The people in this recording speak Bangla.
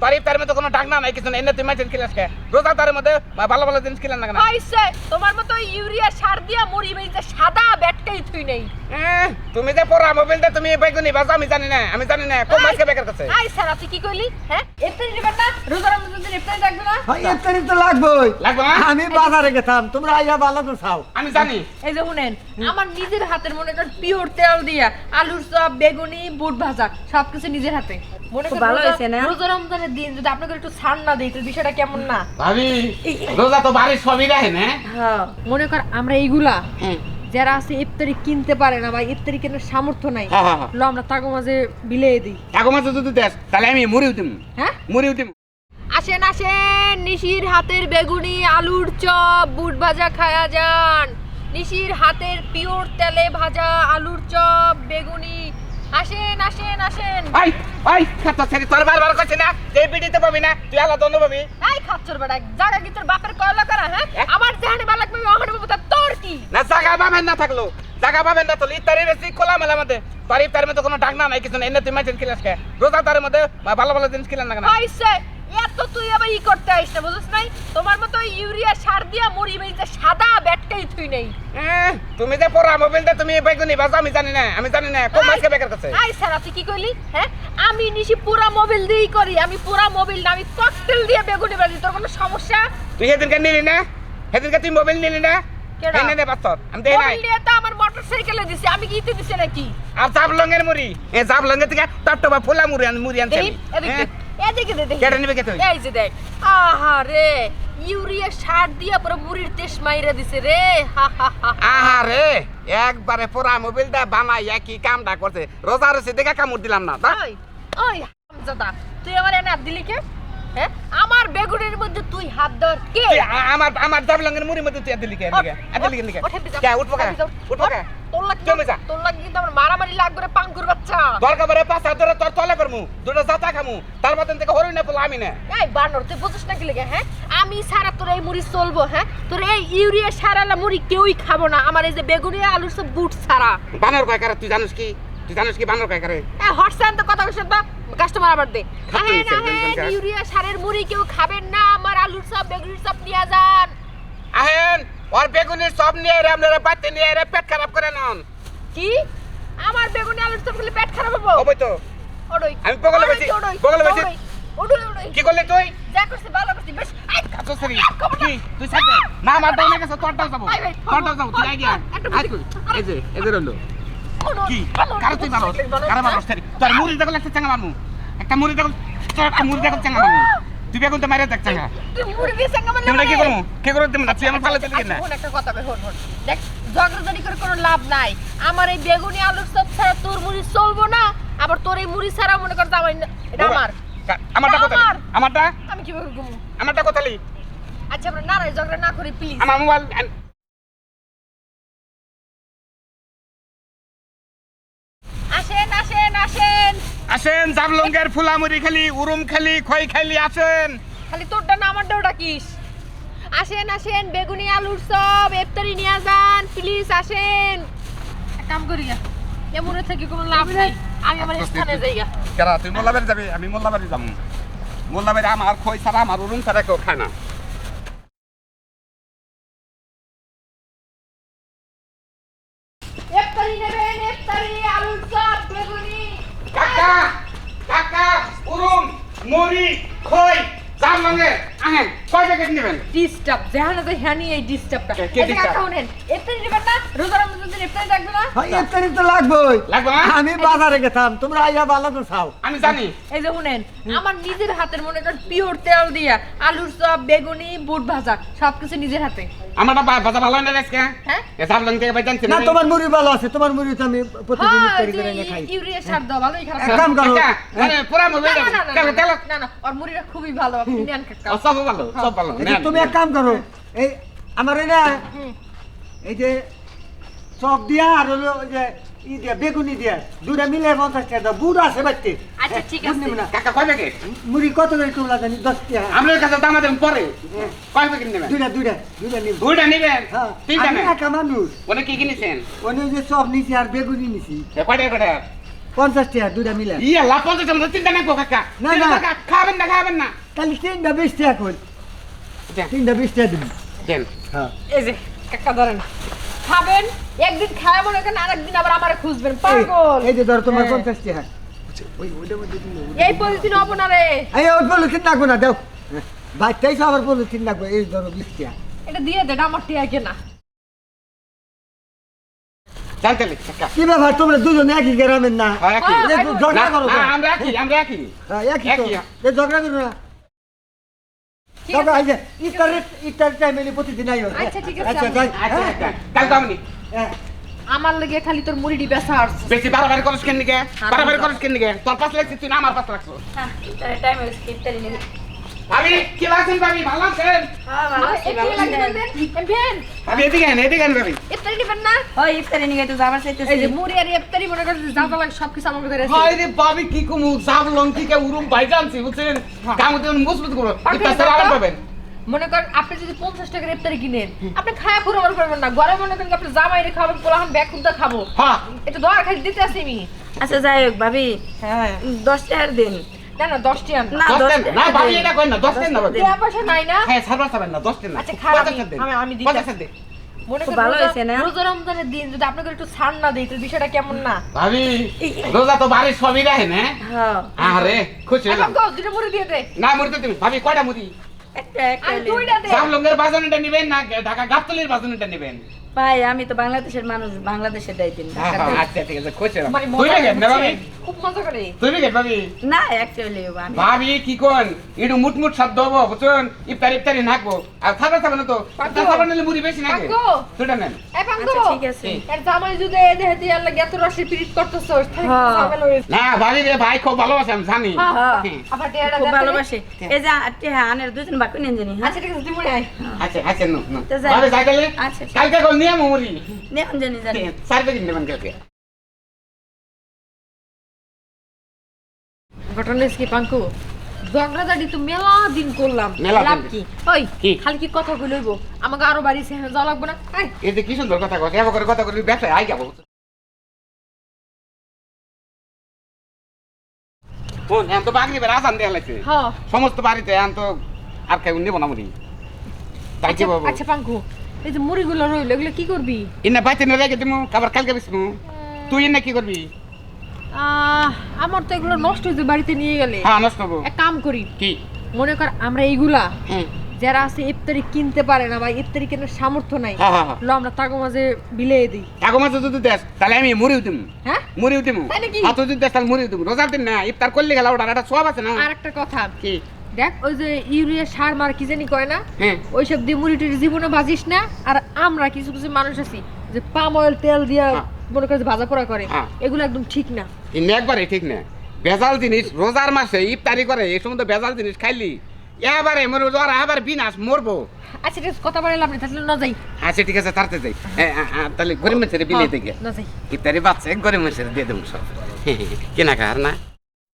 তোর তার মধ্যে কোনো ডাক না নাই কিছু এনে তুমি মাছের খিলাস কে রোজা তার মধ্যে ভালো ভালো জিনিস খিলান না? কেন হইছে তোমার মতো ইউরিয়া সার দিয়া মরি বেইছে সাদা ব্যাটকেই থুই নাই। তুমি যে পড়া মোবাইল দে তুমি বেগুনি বাজা আমি জানি না আমি জানি না। কোন মাছকে বেকার কাছে আই স্যার আপনি কি কইলি? হ্যাঁ? রোজা থাকবে না? হ্যাঁ, ইফতারি তো লাগবেই। লাগবে না? আমি বাজারে গেতাম তোমরা আইয়া ভালো তো খাও। আমি জানি। এই যে শুনেন আমার নিজের হাতের মনে করেন পিওর তেল দিয়া আলুর চপ বেগুনি বুট ভাজা সবকিছু নিজের হাতে। মনে করেন ভালো হয়েছে না? রোজা রমজানের দিন যদি আপনাকে একটু ছাড় না দিই তো বিষয়টা কেমন না? ভাবি রোজা তো বাড়ির সবই রাখে না? হ্যাঁ মনে কর আমরা এইগুলা। যারা আছে ইফতারি কিনতে পারে না বা ইফতারি কেনার সামর্থ্য নাই হ্যাঁ, হ্যাঁ। লো আমরা তাগো মাঝে বিলিয়ে দিই। কাগো মাছ যদি দেশ তাহলে আমি মুড়ি উঠিম হ্যাঁ? মুড়ি উঠিম আসেন আসেন। নিশির হাতের বেগুনি আলুর চপ বুট ভাজা খায়া যান। নিশির হাতের পিওর তেলে ভাজা আলুর চপ বেগুনি। আসেন আসেন আসেন। ভাই ভাই খাতা ছেড়ে তোর বারবার কইছে না। যে বিডিতে পাবি না তুই আলাদা অন্য পাবি। এই খাচ্চর বেটা জায়গা কি তোর বাপের কয়লা করা হ্যাঁ? আমার যেখানে ভালো লাগবে ওখানে পাবো তা তোর কি? না জায়গা পাবেন না থাকল। জায়গা পাবেন না তো ইফতারি বেশি খোলা মেলা মধ্যে। তোর তার মধ্যে কোনো ডাক না নাই কিছু না এনে তুই মাছের খিলাস কে রোজা তারের মধ্যে ভালো ভালো জিনিস খিলান না। কেন হইছে। এত তুই আবার ই করতে আইস না বুঝছ নাই? তোমার মতো ইউরিয়া সার দিয়া মরি বেইছে সাদা ব্যাটকাই থুই নেই। তুমি যে পড়া মোবাইল দিয়ে তুমি বেগুনি বাজা আমি জানি না আমি জানি না কোন মাছকে বেকার করছে আই স্যার তুই কি কইলি? হ্যাঁ? আমি নিশি পুরা মোবাইল দিয়েই করি আমি পুরা মোবাইল না আমি ককটেল দিয়ে বেগুনি বাজি তোর কোনো সমস্যা? তুই সেদিনকে নিলি না? সেদিনকে তুই মোবাইল নিলি না? দে বাস্তব আমি দেই নাই। মোবাইল তো আমার মোটরসাইকেলে দিছে আমি কি দিছে নাকি? আর জাব লঙ্গের মুড়ি এ জাব লঙ্গের থেকে টপটপা ফোলা মুড়ি আন মুড়ি আনতে এদিকে দে, এদিকে দে দেখি কেটে নিবে কে তুই? এই যে দেখ। আহা রে ইউরিয়া সার দিয়া পুরো মুড়ির তেজ মাইরা দিছে রে হা হা হা আহারে একবারে পোড়া মোবাইল দা বানাই কামটা করছে। রোজা রসি দেখে কামড় দিলাম না তা? ওই হামজাদা তুই আমার এনে দিলি কে? হ্যাঁ? আমার বেগুনের মধ্যে তুই হাত ধর কে? তুই আমার আমার জাব মুড়ির মধ্যে তুই দিলি কে? দিলি কে দিলি কে কে উঠবো কে উঠবো কে তোর লাগি জমে যা। তোর লাগি কিন্তু আমার মারামারি লাগবে রে পাঙ্কুর বাচ্চা। দরকার পাঁচ হাত ধরে তোর তলে করমু দুটো জাতা খামু তার মতন থেকে হরই না বলো আমি না। এই বানর তুই বুঝিস না কি লেগে হ্যাঁ? আমি সারা তোর এই মুড়ি চলবো হ্যাঁ? তোর এই ইউরিয়া সারালা মুড়ি কেউই খাব না আমার এই যে বেগুনি আলুর সব বুট ছাড়া। বানর কয় কারে তুই জানিস কি? তুই জানিস কি বানর কয় কারে? এ হটসান তো কথা কইছ তো কাস্টমার আবার দে। আহেন একদম ইউরিয়া সারের মুড়ি কেউ খাবেন না আমার আলুর সব বেগুনির সব নিয়ে যান। আহেন ওর বেগুনির সব নিয়ে এরে আপনারা বাড়তে নিয়ে এরে পেট খারাপ করে নন। কি? আমার বেগুনি আলুর সব খেলে পেট খারাপ হব? ওই তো ওডই। আমি পগলে ওডই, পগলে বেশি। ওডই, ওডই। কি করলি তুই? যা করছিস ভালো করছিস বেশ। আই, কাছো সরি কি? তুই সাথে না আমার দাও না গেছে তোরটাও যাব। তোরটাও যাব তুই আগে আয়। একটু আয় এই যে এই যে রইল। কি? ওডই, তুই মারো ওডই, মারো তোর মুড়ি দেখো একটা চাঙ্গা মারমু একটা মুড়ি দেখো একটা মুড়ি দেখো চাঙ্গা মারমু তুই এখন তো মারিয়া দেখছ না তুই মুড়ি দিয়ে সঙ্গে মানে তোমরা কি লাগে। করমু? কি করো তুমি না তুই আমার পালে চলে আচ্ছা, না একটা কথা বে হন হন দেখ, ঝগড়াঝাটি করে কোনো লাভ নাই। আমার এই বেগুনি আলুর সব ছাড়া তোর মুড়ি চলবো না আবার তোর এই মুড়ি ছাড়া মনে কর আমার না- এটা আমার। আমারটা কথা আমারটা? আমি কীভাবে ঘুমু? আমারটা কথা লি? আচ্ছা আমরা নারাই ঝগড়া না করি প্লিজ আমার মোবাইল আসেন আসেন আসেন জাবলঙ্গের ফুলামুড়ি খালি উরুম খালি খই খালি আসেন। খালি তোরটা না আমারটাও ডাকিস। আসেন আসেন বেগুনি আলুর চপ ইফতারি নিয়ে যান প্লিজ আসেন। এক কাম করি গা। এমন থেকে কোনো লাভ নাই। আমি আমার স্থানে যাই গা। কেরা তুই মোল্লাবাড়ি যাবি? আমি মোল্লাবাড়ি যাব। মোল্লাবাড়ি আমার খই ছাড়া আমার উরুম ছাড়া কেউ খায় না ইফতারি নেবেন ইফতারি আলুর চপ বেগুনি কাকা কাকা উরুম মুড়ি খই জাবলঙ্গে আহেন কয় প্যাকেট নেবেন? ডিস্টার্ব যেখানে তো হ্যানি এই ডিস্টার্বটা। কে- কে এই যে disturb? কাকা শুনেন ইফতারি নেবেন না? রোজা রমজান দিন ইফতারি থাকবে না? হ্যাঁ, ইফতারি তো লাগবেই। লাগবে আমি বাজারে গেতাম তোমরা আইয়া ভালো খাও। আমি জানি। এই যে শুনেন আমার নিজের হাতের মনে করেন পিওর তেল দিয়া আলুর চপ বেগুনি বুট ভাজা সবকিছু নিজের হাতে। আমারটা বা- ভালো না আজকে। হ্যাঁ? থেকে না তোমার মুড়ি ভালো আছে তোমার মুড়ি তো আমি প্রতিদিন হ্যাঁ, ইফতারি করে এনে খাই। ইউরিয়া সার দাও ভালোই খারাপ। কাম করো। পুরা মোবাইল না, না, না, না, তেল তেল না, না, না, ওর মুড়িটা খুবই ভালো আপনি নেন কাকা ও, সব ভালো সব ভালো তুমি এক। কাম করো এই আমার এই না। এই যে চপ দিয়া আর হলো ওই যে ই দিয়া বেগুনি দিয়া দুটা মিলে পঞ্চাশ টাকা দাও। বুড়ো আছে বাচ্চে আচ্ছা, ঠিক বুঝ আছে। কাকা কয় প্যাকেট? মুড়ি কত করে তোমরা জানি দশ টাকা। আপনার কাছে দাম দেন পরে। কয় প্যাকেট নেবেন? দুইটা দুইটা দুইটা নিব। দুইটা নেবেন? হ্যাঁ। তিনটা নেন? একা মানুষ। ওনে কি কিনেছেন? ওনে যে চপ নিছি আর বেগুনি নিছি। কয়টা কয়টা? পঞ্চাশ টাকা দুটা মিলে। ইয়া লাভ পঞ্চাশ টাকা চিন্তা নাকবো কাকা। না, না। কাকা, খাবেন না খাবেন না। তাহলে তিনটা বিশ টাকা কই? দেন। তিনটা বিশ টাকা দিবি। দেন। হ্যাঁ। এই যে কাকা ধরেন খাবেন একদিন খায় মনে করেন আরেকদিন আবার আমার খুঁজবেন। পাগল। এই যে ধর তোমার হ্যাঁ। পঞ্চাশ টাকা এই পলিথিন হব না রে। এই ওই বলো তিন লাগবো না দাও। বাচ্চাই আবার বলো তিন লাগবে এই ধরো বিশ টাকা এটা দিয়ে দে আমার টিয়া কেনা। জানতে কি ব্যাপার তোমরা দুজন একই গ্রামের না? হ্যাঁ, একই। হ্যাঁ, এই একই। ঝগড়া করো আমরা একই একই। হ্যাঁ, একই তো। ঝগড়া করো না। হ্যাঁ? হ্যাঁ। লেগে খালি তোর মুড়ি ডিবা সার্চ বেশি করিস কেন নিকে বাড়াবাড়ি করিস কেন নিকে তোর পাঁচ লাগছে তুই আমার পাঁচ লাগছো টাইম ভাবি কি লাগছেন ভাবি? ভালো আছেন ভালো আছি ভালো আছি ভাবি এদিকে আন এদিকে আন ভাবি। ইফতারি দিবেন না? ওই ইফতারি নিয়ে তো যাবার চাইতেছি। এই যে মুড়ি আর ইফতারি মনে করে যা যা লাগে সবকিছু আমাকে ধরে হাই রে ভাবি কি কমু? সাব লঙ্কি কে উরুম ভাই বুঝছেন? কাম দেন মজবুত করো। ইতা আরাম পাবেন। মনে করেন আপনি যদি পঞ্চাশ টাকার ইফতারি কিনেন আপনি খায়া পুরো মনে করবেন না। ঘরে মনে করেন আপনি জামাই রে খাবেন পোলাহান ব্যাগ খুঁজতে খাব? হ্যাঁ। এটা দোয়া খাই দিতে আসি আমি আচ্ছা যাই হোক ভাবি হ্যাঁ। দশ টাকার দিন। না না দশটি আন না দশ দশ না ভাবি এটা কই না দশ দেন না ভাবি টাকা পয়সা নাই না? হ্যাঁ সারবার সাবেন না দশ দেন না আচ্ছা, খারাপ আমি- আমি- আমি দিতে- পঞ্চাশ মনে করেন ভালো রোজা- না? রোজা রমজানের দিন যদি আপনাকে একটু ছাড় না দেই তো বিষয়টা কেমন না? ভাবি রোজা তো বাড়ির সবই হ্যাঁ। আরে খুশি হলাম। কও দুটো মুড়ি দিয়ে দে। না মুড়ি তুমি ভাবি কয়টা মুড়ি? একটা একটা আর নিন। দুইটা দে। সাব লঙ্গের বাজনটা নেবেন না ঢাকা গাবতলির বাজনটা নেবেন? ভাই আমি তো বাংলাদেশের মানুষ বাংলাদেশের দায় দিন আচ্ছা ঠিক আছে খুশি না ভাবি খুব মজা করে। তুই বেগেন ভাবি? না অ্যাকচুয়ালি ভাবি কি কোন? একটু মুটমুট শব্দ হব বুঝছেন? ইফতারি ইফতারি নাকবো। আর খাবার তো। খাবার নিলে মুড়ি বেশি নাকি। নেন। আচ্ছা ঠিক আছে। এর জামাই যদি এ দেহে দিয়ে আল্লাহ রসে পিরিত করতেছ হ্যাঁ। না ভাবি রে ভাই খুব ভালোবাসে আমি জানি। হ্যাঁ, হ্যাঁ। আবার খুব ভালোবাসে। এই যে হ্যাঁ আনের দুজন বাকি নিন জানি আচ্ছা ঠিক আছে তুই মুড়ি আয়। আচ্ছা আচ্ছা নো নো। তো যাই। ভাবি যাই তাহলে। আচ্ছা। কালকে কোন মুড়ি নেন জানি জানি চার প্যাকেট নেবেন কালকে ঘটনা কি পাঙ্কু ঝগড়াঝাটি তো মেলা দিন করলাম মেলা লাভ দিন। কি ওই কি? খালি কি কথা কইলইব আমাকে আরও বাড়ি সে যাওয়া লাগবে না এই যে কি সুন্দর কথা কথা এবার করে কথা বলি ব্যবসায় আই যাব এখন তো বাগরি বেড়া আসান লাগছে সমস্ত বাড়িতে এখন তো আর কেউ নেব না মুড়ি তাই কি আচ্ছা বাবু আচ্ছা পাঙ্কু এই যে মুড়িগুলো রইল এগুলো কি করবি? ইন্না বাইতে না রেখে দিমু আবার কালকে বিসমু তুই ইন্না কি করবি? আমার তো এগুলো নষ্ট হয়েছে বাড়িতে নিয়ে গেলে। হ্যাঁ নষ্ট হব। এক কাম করি কি? মনে কর আমরা এইগুলা হ্যাঁ যারা আছে ইফতারি কিনতে পারে না বা ইফতারি কেনার সামর্থ্য নাই হ্যাঁ হ্যাঁ লো আমরা তাকে মাঝে বিলিয়ে দিই। কাগো মাছ যদি দেশ তাহলে আমি মুড়িও দিমু। হ্যাঁ? মুড়িও দিমু। তাই নাকি? হাত যদি দেশ তাহলে মুড়িও দিমু। রোজার দিন না ইফতার করলে গেলা ওটা একটা সব আছে না? আর একটা কথা। কি? দেখ ওই যে ইউরিয়া সার মার কি জানি কয় না? হ্যাঁ। ওইসব দিয়ে মুড়ি টুড়ি জীবনে ভাজিস না। আর আমরা কিছু কিছু মানুষ আছি যে পাম অয়েল তেল দিয়া হ্যাঁ। মনে করে ভাজা পোড়া করে। হ্যাঁ। এগুলো একদম ঠিক না। একবারে ঠিক না। ভেজাল জিনিস রোজার মাসে ইফতারি করে এই সময় তো ভেজাল জিনিস খাইলি। এবারে মরে জ্বর আবার বিনাশ মরবো। আচ্ছা ঠিক আছে, কথা বলে লাভ নেই তাহলে না যাই। আচ্ছা ঠিক আছে তাড়াতাড়ি যাই। তাহলে গরিব মানুষের বিলিয়ে না যাই। ইফতারি বাচ্চা গরিব মানুষের দিয়ে দেবো সব। কেনা খার না?